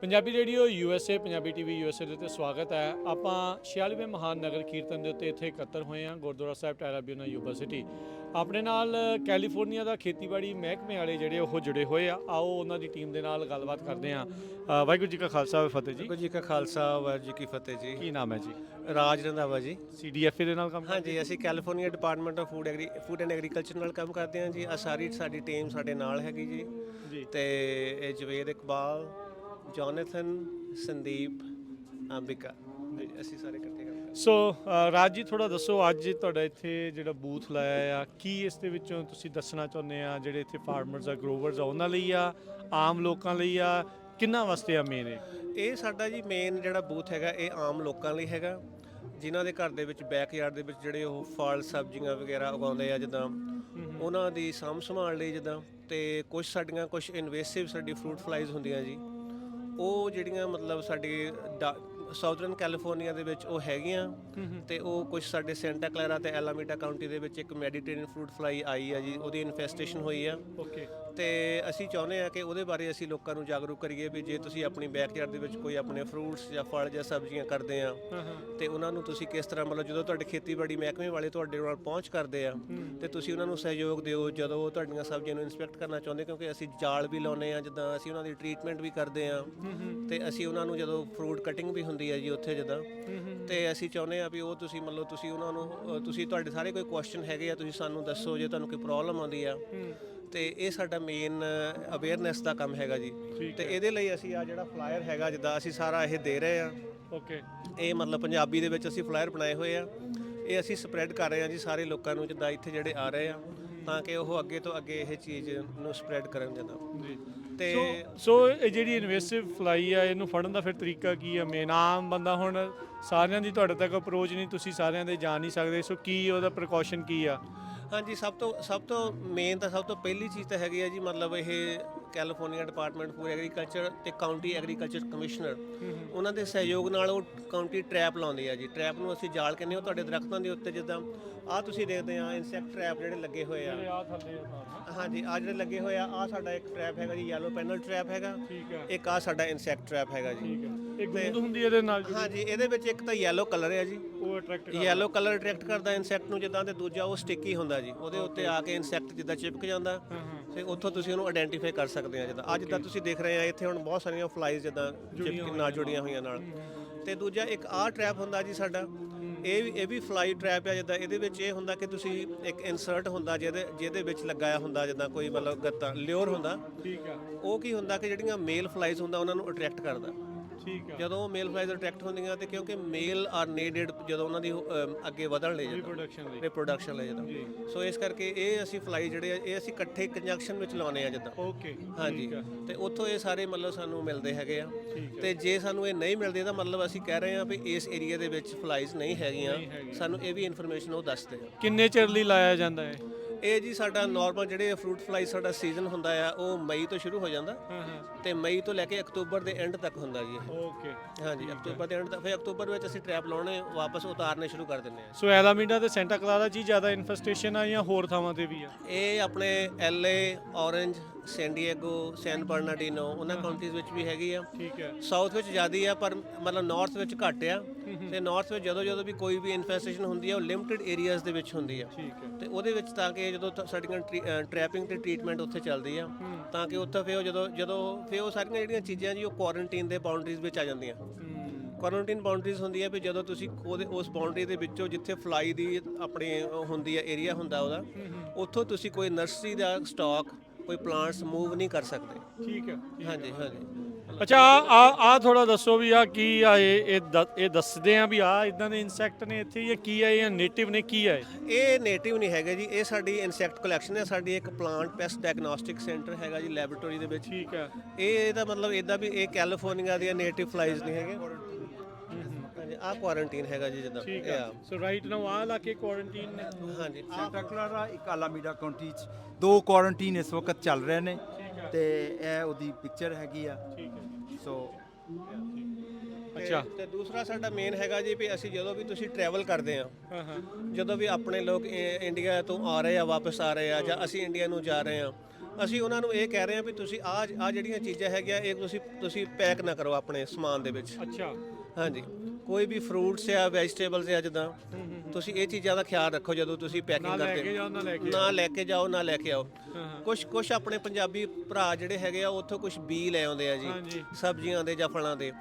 Punjabi radio USA Punjabi TV USA ਦੇ ਉੱਤੇ ਸਵਾਗਤ ਹੈ। ਆਪਾਂ 46ਵੇਂ ਮਹਾਨ ਨਗਰ ਕੀਰਤਨ ਦੇ ਉੱਤੇ ਇੱਥੇ ਇਕੱਤਰ ਹੋਏ ਹਾਂ ਗੁਰਦੁਆਰਾ ਸਾਹਿਬ ਟੈਰਾਬਿਊਨਾ ਯੂਨੀਵਰਸਿਟੀ। ਆਪਣੇ ਨਾਲ ਕੈਲੀਫੋਰਨੀਆ ਦਾ ਖੇਤੀਬਾੜੀ ਮਹਿਕਮੇ ਵਾਲੇ ਜਿਹੜੇ ਉਹ ਜੁੜੇ ਹੋਏ ਆ। ਆਓ ਉਹਨਾਂ ਦੀ ਟੀਮ ਦੇ ਨਾਲ ਗੱਲਬਾਤ ਕਰਦੇ ਹਾਂ। ਅ, ਵਾਹਿਗੁਰੂ ਜੀ ਕਾ ਖਾਲਸਾ ਵਾਹਿਗੁਰੂ ਫਤਿਹ ਜੀ। ਵਾਹਿਗੁਰੂ ਜੀ ਕਾ ਖਾਲਸਾ ਵਾਹਿਗੁਰੂ ਜੀ ਕੀ ਫਤਿਹ ਜੀ। ਕੀ ਨਾਮ ਹੈ ਜੀ? ਰਾਜ ਰੰਧਾਵਾ ਜੀ। ਸੀਡੀਐਫਏ ਦੇ ਨਾਲ ਕੰਮ ਕਰਦੇ ਹਾਂਜੀ ਅਸੀਂ California department of food agri food and agriculture ਨਾਲ ਕੰਮ ਕਰਦੇ ਹਾਂ ਜੀ। ਆ ਸਾਰੀ ਸਾਡੀ ਟੀਮ ਸਾਡੇ ਨਾਲ ਹੈਗੀ ਜੀ। ਜੀ। ਤੇ ਇਹ ਜਵੇਦ ਇਕਬਾਲ ਜੋਨਥਨ ਸੰਦੀਪ ਅੰਬਿਕਾ ਅਸੀਂ ਸਾਰੇ ਇਕੱਠੇ ਕੰਮ ਕਰਦੇ ਸੋ ਰਾਜ ਜੀ ਥੋੜਾ ਦੱਸੋ ਅੱਜ ਤੁਹਾਡਾ ਇੱਥੇ ਜਿਹੜਾ ਬੂਥ ਲਾਇਆ ਆ ਕੀ ਇਸ ਦੇ ਵਿੱਚੋਂ ਤੁਸੀਂ ਦੱਸਣਾ ਚਾਹੁੰਦੇ ਆ ਜਿਹੜੇ ਇੱਥੇ ਫਾਰਮਰਸ ਆ ਗਰੋਵਰਸ ਆ ਉਹਨਾਂ ਲਈ ਆ ਆਮ ਲੋਕਾਂ ਲਈ ਆ ਕਿੰਨਾ ਵਾਸਤੇ ਆ ਮੇਨ। ਇਹ? ਸਾਡਾ ਜੀ ਮੇਨ ਜਿਹੜਾ ਬੂਥ ਹੈਗਾ ਇਹ ਆਮ ਲੋਕਾਂ ਲਈ ਹੈਗਾ। ਜਿਨ੍ਹਾਂ ਦੇ ਘਰ ਦੇ ਵਿੱਚ ਬੈਕਯਾਰਡ ਦੇ ਵਿੱਚ ਜਿਹੜੇ ਉਹ ਫਲ ਸਬਜ਼ੀਆਂ ਵਗੈਰਾ ਉਗਾਉਂਦੇ ਆ ਜਿੱਦਾਂ ਉਹਨਾਂ ਦੀ ਸਾਂਭ ਸੰਭਾਲ ਲਈ ਜਿੱਦਾਂ ਤੇ ਕੁਝ ਸਾਡੀਆਂ ਕੁਝ ਇਨਵੇਸਿਵ ਸਾਡੀ ਫਰੂਟ ਫਲਾਈਜ਼ ਹੁੰਦੀਆਂ ਜੀ। ਉਹ ਜਿਹੜੀਆਂ ਮਤਲਬ ਸਾਡੇ ਸਾਊਦਰਨ ਕੈਲੀਫੋਰਨੀਆ ਦੇ ਵਿੱਚ ਉਹ ਹੈਗੀਆਂ ਤੇ ਉਹ ਕੁਝ ਸਾਡੇ ਸੈਂਟਾ ਕਲੈਰਾ ਤੇ ਐਲਾਮੀਟਾ ਕਾਉਂਟੀ ਦੇ ਵਿੱਚ ਇੱਕ ਮੈਡੀਟੇਰੀਅਨ ਫਰੂਟ ਫਲਾਈ ਆਈ ਆ ਜੀ, ਉਹਦੀ ਇਨਫੈਸਟੇਸ਼ਨ ਹੋਈ ਆ। ਓਕੇ ਤੇ ਅਸੀਂ ਚਾਹੁੰਦੇ ਆ ਕਿ ਉਹਦੇ ਬਾਰੇ ਅਸੀਂ ਲੋਕਾਂ ਨੂੰ ਜਾਗਰੂਕ ਕਰੀਏ ਵੀ ਜੇ ਤੁਸੀਂ ਆਪਣੀ ਬੈਕਯਾਰਡ ਦੇ ਵਿੱਚ ਕੋਈ ਆਪਣੇ ਫਰੂਟਸ ਜਾਂ ਫਲ ਜਾਂ ਸਬਜ਼ੀਆਂ ਕਰਦੇ ਆ ਤੇ ਉਹਨਾਂ ਨੂੰ ਤੁਸੀਂ ਕਿਸ ਤਰ੍ਹਾਂ ਮਤਲਬ ਜਦੋਂ ਤੁਹਾਡੇ ਖੇਤੀਬਾੜੀ ਮਹਿਕਮੇ ਵਾਲੇ ਤੁਹਾਡੇ ਨਾਲ ਪਹੁੰਚ ਕਰਦੇ ਆ ਤੇ ਤੁਸੀਂ ਉਹਨਾਂ ਨੂੰ ਸਹਿਯੋਗ ਦਿਓ ਜਦੋਂ ਉਹ ਤੁਹਾਡੀਆਂ ਸਬਜ਼ੀਆਂ ਨੂੰ ਇਨਸਪੈਕਟ ਕਰਨਾ ਚਾਹੁੰਦੇ ਕਿਉਂਕਿ ਅਸੀਂ ਜਾਲ ਵੀ ਲਾਉਨੇ ਆ ਜਿੱਦਾਂ ਅਸੀਂ ਉਹਨਾਂ ਦੀ ਟ੍ਰੀਟਮੈਂਟ ਵੀ ਕਰਦੇ ਆ। ਤੇ ਅਸੀਂ ਉਹਨਾਂ ਨੂੰ ਜਦੋਂ ਫਰੂਟ ਕਟਿੰਗ ਵੀ ਹੁੰਦੀ ਹੈ ਜੀ ਉੱਥੇ ਜਿੱਦਾਂ ਤੇ ਅਸੀਂ ਚਾਹੁੰਦੇ ਆ ਵੀ ਉਹ ਤੁਸੀਂ ਮਤਲਬ ਤੁਸੀਂ ਉਹਨਾਂ ਨੂੰ ਤੁਸੀਂ ਤੁਹਾਡੇ ਸਾਰੇ ਕੋਈ ਕੁਐਸਚਨ ਹੈਗੇ ਆ ਤੁਸੀਂ ਸਾਨੂੰ ਦੱਸੋ ਜੇ ਤੁਹਾਨੂੰ ਕੋਈ ਪ੍ਰੋਬਲਮ ਆਉਂਦੀ ਆ। ਤੇ ਇਹ ਸਾਡਾ ਮੇਨ ਅਵੇਅਰਨੈਸ ਦਾ ਕੰਮ ਹੈਗਾ ਜੀ। ਤੇ ਇਹਦੇ ਲਈ ਅਸੀਂ ਆ ਜਿਹੜਾ ਫਲਾਇਰ ਹੈਗਾ ਜਿੱਦਾਂ ਅਸੀਂ ਸਾਰਾ ਇਹ ਦੇ ਰਹੇ ਆ ਓਕੇ ਇਹ ਮਤਲਬ ਪੰਜਾਬੀ ਦੇ ਵਿੱਚ ਅਸੀਂ ਫਲਾਇਰ ਬਣਾਏ ਹੋਏ ਆ। ਇਹ ਅਸੀਂ ਸਪਰੈਡ ਕਰ ਰਹੇ ਆ ਜੀ ਸਾਰੇ ਲੋਕਾਂ ਨੂੰ ਜਿੱਦਾਂ ਇੱਥੇ ਜਿਹੜੇ ਆ ਰਹੇ ਆ ਤਾਂ ਕਿ ਉਹ ਅੱਗੇ ਤੋਂ ਅੱਗੇ ਇਹ ਚੀਜ਼ ਨੂੰ ਸਪਰੈਡ ਕਰਨ ਜਿੱਦਾਂ। ਜੀ। ਤੇ ਸੋ ਇਹ ਜਿਹੜੀ ਇਨਵੈਸਿਵ ਫਲਾਈ ਆ ਇਹਨੂੰ ਫੜਨ ਦਾ ਫਿਰ ਤਰੀਕਾ ਕੀ ਆ? ਮੇਨ ਆਮ ਬੰਦਾ ਹੁਣ ਸਾਰਿਆਂ ਦੀ ਤੁਹਾਡੇ ਤੱਕ ਅਪਰੋਚ ਨਹੀਂ ਤੁਸੀਂ ਸਾਰਿਆਂ ਦੇ ਜਾ ਨਹੀਂ ਸਕਦੇ। ਸੋ ਕੀ ਉਹਦਾ ਪ੍ਰੀਕਾਸ਼ਨ ਕੀ ਆ? ਹਾਂਜੀ ਸਭ ਤੋਂ ਸਭ ਤੋਂ ਮੇਨ ਤਾਂ ਸਭ ਤੋਂ ਪਹਿਲੀ ਚੀਜ਼ ਤਾਂ ਹੈਗੀ ਆ ਜੀ ਮਤਲਬ ਇਹ ਕੈਲੀਫੋਰਨੀਆ ਡਿਪਾਰਟਮੈਂਟ ਫੂਡ ਐਗਰੀਕਲਚਰ ਤੇ ਕਾਉਂਟੀ ਐਗਰੀਕਲਚਰ ਕਮਿਸ਼ਨਰ ਉਹਨਾਂ ਦੇ ਸਹਿਯੋਗ ਨਾਲ ਉਹ ਕਾਉਂਟੀ ਟ੍ਰੈਪ ਲਾਉਂਦੇ ਆ ਜੀ। ਟ੍ਰੈਪ ਨੂੰ ਅਸੀਂ ਜਾਲ ਕਹਿੰਦੇ ਹਾਂ ਤੁਹਾਡੇ ਦਰਖਤਾਂ ਦੇ ਉੱਤੇ ਜਿੱਦਾਂ ਆਹ ਤੁਸੀਂ ਦੇਖਦੇ ਆ ਇਨਸੈਕਟ ਟ੍ਰੈਪ ਜਿਹੜੇ ਲੱਗੇ ਹੋਏ ਆ। ਹਾਂਜੀ ਆ ਜਿਹੜੇ ਲੱਗੇ ਹੋਏ ਆ ਆ ਸਾਡਾ ਇੱਕ ਟ੍ਰੈਪ ਹੈਗਾ ਜੀ ਯੈਲੋ ਪੈਨਲ ਟ੍ਰੈਪ ਹੈਗਾ। ਠੀਕ ਆ ਇੱਕ ਆ ਸਾਡਾ ਇਨਸੈਕਟ ਟ੍ਰੈਪ ਹੈਗਾ ਜੀ। ਠੀਕ ਆ ਇਹ ਗੂੰਦ ਹੁੰਦੀ ਇਹਦੇ ਨਾਲ ਜਿਹੜੀ ਹਾਂਜੀ ਇਹਦੇ ਵਿੱਚ ਇੱਕ ਤਾਂ ਯੈਲੋ ਕਲਰ ਹੈ ਜੀ। ਉਹ ਅਟਰੈਕਟ ਯੈਲੋ ਕਲਰ ਅਟਰੈਕਟ ਕਰਦਾ ਇਨਸੈਕਟ ਨੂੰ ਜਿੱਦਾਂ ਤੇ ਦੂਜਾ ਉਹ ਸਟਿੱਕੀ ਹੁੰਦਾ ਜੀ। ਉਹਦੇ ਉੱਤੇ ਆ ਕੇ ਇਨਸੈਕਟ ਜਿੱਦਾਂ ਚਿਪਕ ਜਾਂਦਾ। ਤੇ ਉੱਥੋਂ ਤੁਸੀਂ ਉਹਨੂੰ ਆਇਡੈਂਟੀਫਾਈ ਕਰ ਸਕਦੇ ਆ ਜਿੱਦਾਂ। ਅੱਜ ਜਿੱਦਾਂ ਤੁਸੀਂ ਦੇਖ ਰਹੇ ਆ ਇੱਥੇ ਹੁਣ ਬਹੁਤ ਸਾਰੀਆਂ ਫਲਾਈਜ਼ ਜਿੱਦਾਂ ਚਿਪਕ ਨਾਲ ਜੁੜੀਆਂ ਹੋਈਆਂ ਨਾਲ। ਤੇ ਦੂਜਾ ਇੱਕ ਆਹ ਟ੍ਰੈਪ ਹੁੰਦਾ ਜੀ ਸਾਡਾ। ਇਹ ਵੀ ਇਹ ਵੀ ਫਲਾਈ ਟ੍ਰੈਪ ਆ ਜਿੱਦਾਂ। ਇਹਦੇ ਵਿੱਚ ਇਹ ਹੁੰਦਾ ਕਿ ਤੁਸੀਂ ਇੱਕ ਇਨਸਰਟ ਹੁੰਦਾ ਜਿਹਦੇ ਜਿਹਦੇ ਵਿੱਚ ਲਗਾਇਆ ਹੁੰਦਾ ਜਿੱਦਾਂ ਕੋਈ ਮਤਲਬ ਗੱਤਾ ਲਿਓਰ ਹੁੰਦਾ। ਠੀਕ ਆ। ਉਹ ਕੀ ਹੁੰਦਾ ਕਿ ਜਿਹੜੀਆਂ ਮੇਲ ਫਲਾਈਜ਼ ਹੁੰਦਾ ਉਹਨਾਂ ਨੂੰ ਅਟਰੈਕਟ ਕਰਦਾ। ਠੀਕ ਆ। ਜਦੋਂ ਮੇਲ ਫਲਾਈਜ਼ ਅਟਰੈਕਟ ਹੁੰਦੀਆਂ ਤੇ ਕਿਉਂਕਿ ਮੇਲ ਆਰ ਨੀਡਡ ਜਦੋਂ ਉਹਨਾਂ ਦੀ ਅੱਗੇ ਵਧਣ ਲਈ ਜਦੋਂ। ਪ੍ਰੋਡਕਸ਼ਨ ਲਈ। ਰਿਪਰੋਡਕਸ਼ਨ ਲਈ ਜਦੋਂ। ਸੋ ਇਸ ਕਰਕੇ ਇਹ ਅਸੀਂ ਫਲਾਈ ਜਿਹੜੇ ਆ ਇਹ ਅਸੀਂ ਇਕੱਠੇ ਕੰਜੰਕਸ਼ਨ ਵਿੱਚ ਲਾਉਨੇ ਆ ਜਿੱਦਾਂ। ਓਕੇ ਹਾਂਜੀ। ਤੇ ਉੱਥੋਂ ਇਹ ਸਾਰੇ ਮਤਲਬ ਸਾਨੂੰ ਮਿਲਦੇ ਹੈਗੇ ਆ। ਤੇ ਜੇ ਸਾਨੂੰ ਇਹ ਨਹੀਂ ਮਿਲਦੇ ਤਾਂ ਮਤਲਬ ਅਸੀਂ ਕਹਿ ਰਹੇ ਆ ਵੀ ਇਸ ਏਰੀਆ ਦੇ ਵਿੱਚ ਫਲਾਈਜ਼ ਨਹੀਂ ਹੈਗੀਆਂ। ਸਾਨੂੰ ਇਹ ਵੀ ਇਨਫੋਰਮੇਸ਼ਨ ਉਹ ਦੱਸਦੇ ਆ। ਕਿੰਨੇ ਚਿਰ ਲਈ ਲਾਇਆ ਜਾਂਦਾ ਹੈ ਇਹ ਜੀ ਸਾਡਾ ਨਾਰਮਲ ਜਿਹੜੇ ਫਰੂਟ ਫਲਾਈ ਸਾਡਾ ਸੀਜ਼ਨ ਹੁੰਦਾ ਆ ਉਹ ਮਈ ਤੋਂ ਸ਼ੁਰੂ ਹੋ ਜਾਂਦਾ ਹਾਂ ਹਾਂ। ਤੇ ਮਈ ਤੋਂ ਲੈ ਕੇ ਅਕਤੂਬਰ ਦੇ ਐਂਡ ਤੱਕ ਹੁੰਦਾ ਜੀ ਇਹ। ਓਕੇ ਹਾਂਜੀ ਅਕਤੂਬਰ ਦੇ ਐਂਡ ਤੱਕ ਫਿਰ ਅਕਤੂਬਰ ਵਿੱਚ ਅਸੀਂ ਟ੍ਰੈਪ ਲਾਉਣੇ ਵਾਪਸ ਉਤਾਰਨੇ ਸ਼ੁਰੂ ਕਰ ਦਿੰਦੇ ਆ। ਸੋ ਐਲਾਮੀਡਾ ਤੇ ਸੈਂਟਾ ਕਲਾਰਾ ਜੀ ਜ਼ਿਆਦਾ ਇਨਫੈਸਟੇਸ਼ਨ ਆ ਜਾਂ ਹੋਰ ਥਾਵਾਂ ਤੇ ਵੀ ਆ? ਇਹ ਆਪਣੇ LA Orange San Diego San Bernardino ਉਹਨਾਂ ਕਾਉਂਟੀਜ਼ ਵਿੱਚ ਵੀ ਹੈਗੀ ਆ। ਠੀਕ ਹੈ। ਸਾਊਥ ਵਿੱਚ ਜ਼ਿਆਦੀ ਆ ਪਰ ਮਤਲਬ ਨਾਰਥ ਵਿੱਚ ਘੱਟ ਆ। ਤੇ ਨਾਰਥ ਵਿੱਚ ਜਦੋਂ ਜਦੋਂ ਵੀ ਕੋਈ ਵੀ ਇਨਫੈਸਟੇਸ਼ਨ ਹੁੰਦੀ ਆ ਉਹ ਲਿਮਟਿਡ ਏਰੀਆਜ਼ ਦੇ ਵਿੱਚ ਹੁੰਦੀ ਆ। ਠੀਕ ਹੈ। ਤੇ ਉਹਦੇ ਵਿੱਚ ਤਾਂ ਕਿ ਜਦੋਂ ਤ- ਸਾਡੀਆਂ ਟ੍ਰੈਪਿੰਗ ਤੇ ਟ੍ਰੀਟਮੈਂਟ ਉੱਥੇ ਚੱਲਦੀ ਆ ਤਾਂ ਕਿ ਉੱਥੇ ਫਿਰ ਉਹ ਜਦੋਂ ਜਦੋਂ ਫਿਰ ਉਹ ਸਾਰੀਆਂ ਜਿਹੜੀਆਂ ਚੀਜ਼ਾਂ ਜੀ ਉਹ ਕੁਆਰੰਟਾਈਨ ਦੇ ਬਾਉਂਡਰੀਜ਼ ਵਿੱਚ ਆ ਜਾਂਦੀਆਂ। ਕੁਆਰੰਟਾਈਨ ਬਾਉਂਡਰੀਜ਼ ਹੁੰਦੀ ਆ ਵੀ ਜਦੋਂ ਤੁਸੀਂ ਉਹਦੇ ਉਸ ਬਾਉਂਡਰੀ ਦੇ ਵਿੱਚੋਂ ਜਿੱਥੇ ਫਲਾਈ ਦੀ ਆਪਣੀ ਹੁੰਦੀ ਆ ਏਰੀਆ ਹੁੰਦਾ ਉਹਦਾ ਉੱਥੋਂ ਤੁਸੀਂ ਕੋਈ ਨਰਸਰੀ ਦਾ ਸਟਾਕ ਕੋਈ ਪਲਾਂਟਸ ਮੂਵ ਨਹੀਂ ਕਰ ਸਕਦੇ। ਠੀਕ ਹੈ ਹਾਂਜੀ ਹਾਂਜੀ। ਅੱਛਾ ਆ ਆ ਥੋੜਾ ਦੱਸੋ ਵੀ ਆ ਕੀ ਆ ਇਹ ਇਹ ਦ- ਇਹ ਦੱਸਦੇ ਆ ਵੀ ਆ ਇਦਾਂ ਦੇ ਇਨਸੈਕਟ ਨੇ ਇੱਥੇ ਇਹ ਕੀ ਆ ਇਹ ਨੇਟਿਵ ਨੇ ਕੀ ਆ ਇਹ? ਇਹ ਨੇਟਿਵ ਨਹੀਂ ਹੈਗੇ ਜੀ ਇਹ ਸਾਡੀ ਇਨਸੈਕਟ ਕਲੈਕਸ਼ਨ ਹੈ ਸਾਡੀ ਇੱਕ ਪਲਾਂਟ ਪੈਸਟ ਡਾਇਗਨੋਸਟਿਕ ਸੈਂਟਰ ਹੈਗਾ ਜੀ ਲੈਬੋਰੇਟਰੀ ਦੇ ਵਿੱਚ। ਠੀਕ ਹੈ। ਇਹ ਇਹਦਾ ਮਤਲਬ ਇਦਾਂ ਵੀ ਇਹ ਕੈਲੀਫੋਰਨੀਆ ਦੀਆਂ ਨੇਟਿਵ ਫਲਾਈਜ਼ ਨਹੀਂ ਹੈਗੇ। ਆਹ ਕੁਆਰੰਟਾਈਨ ਹੈਗਾ ਜੀ ਜਿੱਦਾਂ। ਠੀਕ ਹੈ ਆ। ਸੋ ਰਾਈਟ ਨਾਓ ਆ ਲਾ ਕੇ ਕੁਆਰੰਟਾਈਨ ਨੇ। ਹਾਂਜੀ। ਸੈਂਟਾ ਕਲਾਰਾ ਇੱਕ ਆਲਾਮੀਡਾ ਕਾਉਂਟੀ ਚ। ਦੋ ਕੁਆਰੰਟਾਈਨ ਇਸ ਵਕਤ ਚੱਲ ਰਹੇ ਨੇ। ਤੇ ਇਹ ਉਹਦੀ ਪਿਕਚਰ ਹੈਗੀ ਆ। ਠੀਕ ਹੈ ਸੋ ਅੱਛਾ। ਤੇ ਦੂਸਰਾ ਸਾਡਾ ਮੇਨ ਹੈਗਾ ਜੀ ਵੀ ਅਸੀਂ ਜਦੋਂ ਵੀ ਤੁਸੀਂ ਟਰੈਵਲ ਕਰਦੇ ਆ ਹਾਂ ਹਾਂ। ਜਦੋਂ ਵੀ ਆਪਣੇ ਲੋਕ ਇੰਡੀਆ ਤੋਂ ਆ ਰਹੇ ਆ ਵਾਪਸ ਆ ਰਹੇ ਆ ਜਾਂ ਅਸੀਂ ਇੰਡੀਆ ਨੂੰ ਜਾ ਰਹੇ ਆ ਅਸੀਂ ਉਹਨਾਂ ਨੂੰ ਇਹ ਕਹਿ ਰਹੇ ਹਾਂ ਵੀ ਤੁਸੀਂ ਆ ਆ ਜਿਹੜੀਆਂ ਚੀਜ਼ਾਂ ਹੈਗੀਆਂ ਇਹ ਤੁਸੀਂ ਤੁਸੀਂ ਪੈਕ ਨਾ ਕਰੋ ਆਪਣੇ ਸਮਾਨ ਦੇ ਵਿੱਚ। ਅੱਛਾ। ਹਾਂਜੀ। ਕੋਈ ਵੀ ਫਰੂਟਸ ਆ ਵੈਜੀਟੇਬਲਸ ਆ ਜਿੱਦਾਂ ਤੁਸੀਂ ਇਹ ਚੀਜ਼ਾਂ ਦਾ ਖਿਆਲ ਰੱਖੋ ਜਦੋਂ ਤੁਸੀਂ ਪੈਕਿੰਗ ਕਰਦੇ ਨਾ ਲੈ ਕੇ ਜਾਓ ਨਾ ਲੈ ਕੇ ਆਓ। ਕੁਝ ਕੁਝ ਆਪਣੇ ਪੰਜਾਬੀ ਭਰਾ ਜਿਹੜੇ ਹੈਗੇ ਆ ਉੱਥੋਂ ਕੁਝ ਬੀ ਲੈ ਆਉਂਦੇ ਆ ਜੀ। ਸਬਜ਼ੀਆਂ ਦੇ ਜਾਂ ਫਲਾਂ ਦੇ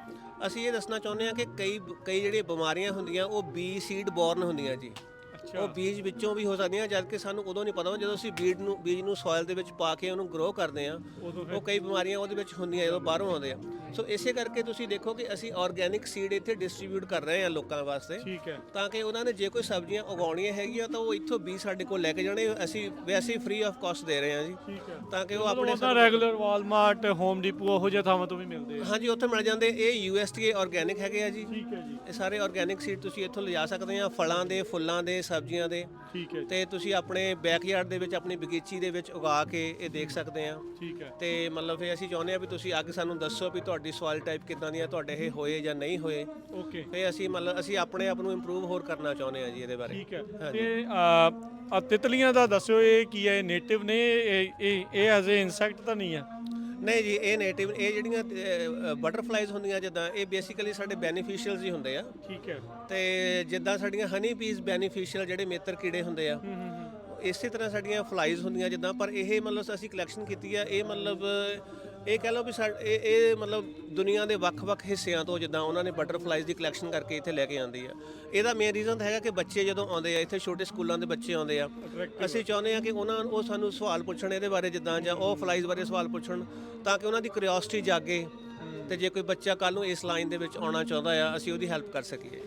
ਅਸੀਂ ਇਹ ਦੱਸਣਾ ਚਾਹੁੰਦੇ ਆ ਕਿ ਕਈ ਕਈ ਜਿਹੜੀਆਂ ਬਿਮਾਰੀਆਂ ਹੁੰਦੀਆਂ ਉਹ ਬੀ ਸੀਡ ਬੋਰਨ ਹੁੰਦੀਆਂ ਜੀ ਉਹ ਬੀਜ ਵਿੱਚੋਂ ਵੀ ਹੋ ਸਕਦੀਆਂ ਜਦ ਕਿ ਸਾਨੂੰ ਉਦੋਂ ਨਹੀਂ ਪਤਾ ਹੁੰਦਾ ਜਦੋਂ ਅਸੀਂ ਬੀਜ ਨੂੰ ਬੀਜ ਨੂੰ ਸੋਇਲ ਦੇ ਵਿੱਚ ਪਾ ਕੇ ਉਹਨੂੰ ਗਰੋ ਕਰਦੇ ਆ ਉਹ ਕਈ ਬਿਮਾਰੀਆਂ ਉਹਦੇ ਵਿੱਚ ਹੁੰਦੀਆਂ ਜਦੋਂ ਬਾਹਰੋਂ ਆਉਂਦੇ ਆ। ਸੋ ਇਸੇ ਕਰਕੇ ਤੁਸੀਂ ਦੇਖੋ ਕਿ ਅਸੀਂ ਆਰਗੇਨਿਕ ਸੀਡ ਇੱਥੇ ਡਿਸਟ੍ਰੀਬਿਊਟ ਕਰ ਰਹੇ ਆ ਲੋਕਾਂ ਵਾਸਤੇ। ਠੀਕ ਹੈ। ਤਾਂ ਕਿ ਉਹਨਾਂ ਨੇ ਜੇ ਕੋਈ ਸਬਜ਼ੀਆਂ ਉਗਾਉਣੀਆਂ ਹੈਗੀਆਂ ਤਾਂ ਉਹ ਇੱਥੋਂ ਬੀਜ ਸਾਡੇ ਕੋਲ ਲੈ ਕੇ ਜਾਣੇ। ਅਸੀਂ ਵੈਸੇ ਫ੍ਰੀ ਆਫ ਕਾਸਟ ਦੇ ਰਹੇ ਹਾਂ ਜੀ। ਠੀਕ ਹੈ। ਤਾਂ ਕਿ ਉਹ ਆਪਣੇ ਆਪਣਾ ਰੈਗੂਲਰ ਵਾਲਮਾਰਟ ਹੋਮ ਡਿਪੂ ਉਹੋ ਜਿਹੇ ਥਾਵਾਂ ਤੋਂ ਵੀ ਮਿਲਦੇ ਆ। ਹਾਂਜੀ ਉੱਥੇ ਮਿਲ ਜਾਂਦੇ। ਇਹ ਯੂਐਸਟੀ ਆਰਗੇਨਿਕ ਹੈਗੇ ਆ ਜੀ। ਠੀਕ ਹੈ ਜੀ। ਇਹ ਸਾਰੇ ਆਰਗੇਨਿਕ ਸੀਡ ਤੁਸੀਂ ਇੱਥੋਂ ਲਿਜਾ ਸਕਦੇ ਆ ਫਲਾਂ ਦੇ ਫੁੱਲਾਂ ਦੇ ਸਬਜ਼ੀਆਂ ਦੇ। ਠੀਕ ਹੈ ਜੀ, ਤੇ ਤੁਸੀਂ ਆਪਣੇ ਬੈਕਯਾਰਡ ਦੇ ਵਿੱਚ ਆਪਣੀ ਬਗੀਚੀ ਦੇ ਵਿੱਚ ਉਗਾ ਕੇ ਇਹ ਦੇਖ ਸਕਦੇ ਆ ਠੀਕ ਹੈ। ਤੇ ਮਤਲਬ ਫੇ ਅਸੀਂ ਚਾਹੁੰਦੇ ਆ ਵੀ ਤੁਸੀਂ ਅੱਗੇ ਸਾਨੂੰ ਦੱਸੋ ਵੀ ਤੁਹਾਡੀ ਸੋਇਲ ਟਾਈਪ ਕਿਦਾਂ ਦੀ ਆ ਤੁਹਾਡੇ ਇਹ ਹੋਏ ਜਾਂ ਨਹੀਂ ਹੋਏ। ਓਕੇ। ਫੇ ਅਸੀਂ ਮਤਲਬ ਅਸੀਂ ਆਪਣੇ ਆਪ ਨੂੰ ਇੰਪਰੂਵ ਹੋਰ ਕਰਨਾ ਚਾਹੁੰਦੇ ਆ ਜੀ ਇਹਦੇ ਬਾਰੇ। ਠੀਕ ਹੈ। ਤੇ ਆ ਤਿਤਲੀਆਂ ਦਾ ਦੱਸਿਓ ਇਹ ਕੀ ਹੈ? ਨੇਟਿਵ ਨੇ? ਇਹ ਇਹ ਇਹ ਐਜ਼ ਅ ਇਨਸੈਕਟ ਤਾਂ ਨਹੀਂ ਆ ਨਹੀਂ ਜੀ ਇਹ ਨੇਟਿਵ ਇਹ ਜਿਹੜੀਆਂ ਬਟਰਫਲਾਈਜ਼ ਹੁੰਦੀਆਂ ਜਿੱਦਾਂ ਇਹ ਬੇਸਿਕਲੀ ਸਾਡੇ ਬੈਨੀਫੀਸ਼ੀਅਲਸ ਹੀ ਹੁੰਦੇ ਆ। ਠੀਕ ਹੈ। ਤੇ ਜਿੱਦਾਂ ਸਾਡੀਆਂ ਹਨੀ ਬੀਜ਼ ਬੈਨੀਫੀਸ਼ੀਅਲ ਜਿਹੜੇ ਮਿੱਤਰ ਕੀੜੇ ਹੁੰਦੇ ਆ ਇਸੇ ਤਰ੍ਹਾਂ ਸਾਡੀਆਂ ਫਲਾਈਜ਼ ਹੁੰਦੀਆਂ ਜਿੱਦਾਂ ਪਰ ਇਹ ਮਤਲਬ ਅਸੀਂ ਕਲੈਕਸ਼ਨ ਕੀਤੀ ਆ ਇਹ ਮਤਲਬ ਇਹ ਕਹਿ ਲਓ ਵੀ ਸਾ- ਇਹ ਇਹ ਮਤਲਬ ਦੁਨੀਆ ਦੇ ਵੱਖ-ਵੱਖ ਹਿੱਸਿਆਂ ਤੋਂ ਜਿੱਦਾਂ ਉਹਨਾਂ ਨੇ ਬਟਰਫਲਾਈਜ਼ ਦੀ ਕਲੈਕਸ਼ਨ ਕਰਕੇ ਇੱਥੇ ਲੈ ਕੇ ਆਂਦੀ ਆ। ਇਹਦਾ ਮੇਨ ਰੀਜ਼ਨ ਹੈਗਾ ਕਿ ਬੱਚੇ ਜਦੋਂ ਆਉਂਦੇ ਆ ਇੱਥੇ ਛੋਟੇ ਸਕੂਲਾਂ ਦੇ ਬੱਚੇ ਆਉਂਦੇ ਆ। ਅਸੀਂ ਚਾਹੁੰਦੇ ਆ ਕਿ ਉਹਨਾਂ ਉਹ ਸਾਨੂੰ ਸਵਾਲ ਪੁੱਛਣ ਇਹਦੇ ਬਾਰੇ ਜਿੱਦਾਂ ਜਾਂ ਉਹ ਫਲਾਈਜ਼ ਬਾਰੇ ਸਵਾਲ ਪੁੱਛਣ ਤਾਂ ਕਿ ਉਹਨਾਂ ਦੀ ਕਿਉਰਿਓਸਿਟੀ ਜਾਗੇ ਤੇ ਜੇ ਕੋਈ ਬੱਚਾ ਕੱਲ ਨੂੰ ਇਸ ਲਾਈਨ ਦੇ ਵਿੱਚ ਆਉਣਾ ਚਾਹੁੰਦਾ ਆ ਅਸੀਂ ਉਹਦੀ ਹੈਲਪ ਕਰ ਸਕੀਏ।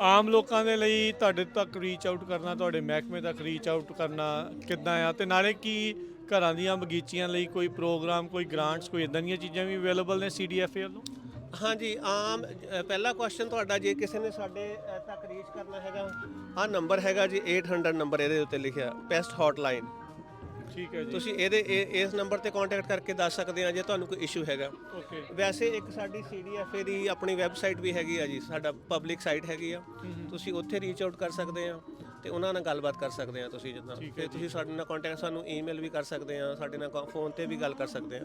ਆਮ ਲੋਕਾਂ ਦੇ ਲਈ ਤੁਹਾਡੇ ਤੱਕ ਰੀਚ ਆਊਟ ਕਰਨਾ ਤੁਹਾਡੇ ਮਹਿਕਮੇ ਤੱਕ ਰੀਚ ਆਊਟ ਕਰਨਾ ਕਿੱਦਾਂ ਆ? ਤੇ ਨਾਲੇ ਕੀ ਘਰਾਂ ਦੀਆਂ ਬਗੀਚੀਆਂ ਲਈ ਕੋਈ ਪ੍ਰੋਗਰਾਮ ਕੋਈ ਗ੍ਰਾਂਟਸ ਕੋਈ ਇਦਾਂ ਦੀਆਂ ਚੀਜ਼ਾਂ ਵੀ ਅਵੇਲੇਬਲ ਨੇ ਸੀਡੀਐਫਏ ਵੱਲੋਂ? ਹਾਂਜੀ ਆਮ ਅ, ਪਹਿਲਾ ਕੁਐਸਚਨ ਤੁਹਾਡਾ ਜੇ ਕਿਸੇ ਨੇ ਸਾਡੇ ਅ, ਤੱਕ ਰੀਚ ਕਰਨਾ ਹੈਗਾ ਆਹ ਨੰਬਰ ਹੈਗਾ ਜੀ 800 ਨੰਬਰ ਇਹਦੇ ਉੱਤੇ ਲਿਖਿਆ ਪੈਸਟ ਹੌਟਲਾਈਨ ਠੀਕ ਹੈ ਜੀ। ਤੁਸੀਂ ਇਹਦੇ ਇਹ- ਇਸ ਨੰਬਰ ਤੇ ਕੰਟੈਕਟ ਕਰਕੇ ਦੱਸ ਸਕਦੇ ਆ ਜੇ ਤੁਹਾਨੂੰ ਕੋਈ ਇਸ਼ੂ ਹੈਗਾ। ਓਕੇ ਵੈਸੇ ਇੱਕ ਸਾਡੀ ਸੀਡੀਐਫਏ ਦੀ ਆਪਣੀ ਵੈਬਸਾਈਟ ਵੀ ਹੈਗੀ ਆ ਜੀ ਸਾਡਾ ਪਬਲਿਕ ਸਾਈਟ ਹੈਗੀ ਆ। ਤੁਸੀਂ ਉੱਥੇ ਰੀਚ ਆਊਟ ਕਰ ਸਕਦੇ ਆ। ਤੇ ਉਹਨਾਂ ਨਾਲ ਗੱਲਬਾਤ ਕਰ ਸਕਦੇ ਆ ਤੁਸੀਂ ਜਿੱਦਾਂ। ਤੇ ਤੁਸੀਂ ਸਾਡੇ ਨਾਲ ਕੰਟੈਕਟ ਸਾਨੂੰ ਈਮੇਲ ਵੀ ਕਰ ਸਕਦੇ ਆ ਸਾਡੇ ਨਾਲ ਫੋਨ ਤੇ ਵੀ ਗੱਲ ਕਰ ਸਕਦੇ ਆ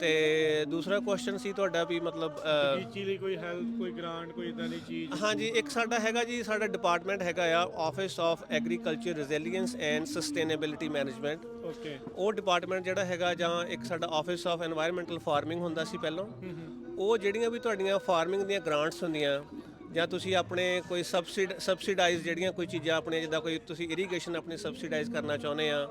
ਤੇ ਦੂਸਰਾ ਕੁਐਸਚਨ ਸੀ ਤੁਹਾਡਾ ਵੀ ਮਤਲਬ ਟੀਚੀ ਲਈ ਕੋਈ ਹੈਲਪ ਕੋਈ ਗ੍ਰਾਂਟ ਕੋਈ ਇਦਾਂ ਦੀ ਚੀਜ਼? ਹਾਂਜੀ ਇੱਕ ਸਾਡਾ ਹੈਗਾ ਜੀ ਸਾਡਾ ਡਿਪਾਰਟਮੈਂਟ ਹੈਗਾ ਆ office of agriculture resilience and sustainability management okay ਉਹ ਡਿਪਾਰਟਮੈਂਟ ਜਿਹੜਾ ਹੈਗਾ ਜਾਂ ਇੱਕ ਸਾਡਾ ਆਫਿਸ ਆਫ এনवायरमेंटਲ ਫਾਰਮਿੰਗ ਹੁੰਦਾ ਸੀ ਪਹਿਲਾਂ। ਉਹ ਜਿਹੜੀਆਂ ਵੀ ਤੁਹਾਡੀਆਂ ਫਾਰਮਿੰਗ ਦੀਆਂ ਗ੍ਰਾਂਟਸ ਹੁੰਦੀਆਂ ਜਾਂ ਤੁਸੀਂ ਆਪਣੇ ਕੋਈ ਸਬਸਿਡ ਸਬਸਿਡਾਈਜ਼ ਜਿਹੜੀਆਂ ਕੋਈ ਚੀਜ਼ਾਂ ਆਪਣੇ ਜਿੱਦਾਂ ਕੋਈ ਤੁਸੀਂ ਇਰੀਗੇਸ਼ਨ ਆਪਣੀ ਸਬਸਿਡਾਈਜ਼ ਕਰਨਾ ਚਾਹੁੰਦੇ ਆ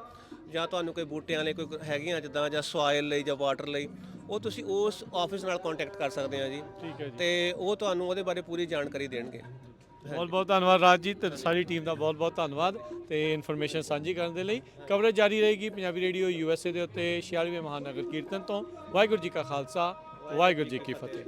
ਜਾਂ ਤੁਹਾਨੂੰ ਕੋਈ ਬੂਟਿਆਂ ਲਈ ਕੋਈ ਹੈਗੀਆਂ ਜਿੱਦਾਂ ਜਾਂ ਸੋਇਲ ਲਈ ਜਾਂ ਵਾਟਰ ਲਈ ਉਹ ਤੁਸੀਂ ਉਸ ਆਫਿਸ ਨਾਲ ਕੰਟੈਕਟ ਕਰ ਸਕਦੇ ਆ ਜੀ। ਠੀਕ ਹੈ ਜੀ। ਤੇ ਉਹ ਤੁਹਾਨੂੰ ਉਹਦੇ ਬਾਰੇ ਪੂਰੀ ਜਾਣਕਾਰੀ ਦੇਣਗੇ। ਬਹੁਤ ਬਹੁਤ ਧੰਨਵਾਦ ਰਾਜ ਜੀ ਤੇ ਸਾਰੀ ਟੀਮ ਦਾ ਬਹੁਤ ਬਹੁਤ ਧੰਨਵਾਦ ਤੇ ਇਨਫੋਰਮੇਸ਼ਨ ਸਾਂਝੀ ਕਰਨ ਦੇ ਲਈ। ਕਵਰੇਜ ਜਾਰੀ ਰਹੇਗੀ ਪੰਜਾਬੀ ਰੇਡੀਓ ਯੂਐਸਏ ਦੇ ਉੱਤੇ 46ਵੇਂ ਮਹਾਨਗਰ ਕੀਰਤਨ ਤੋਂ। ਵਾਹਿਗੁਰੂ ਜੀ ਕਾ ਖਾਲਸਾ ਵਾਹਿਗੁਰੂ ਜੀ ਕੀ ਫਤਿਹ।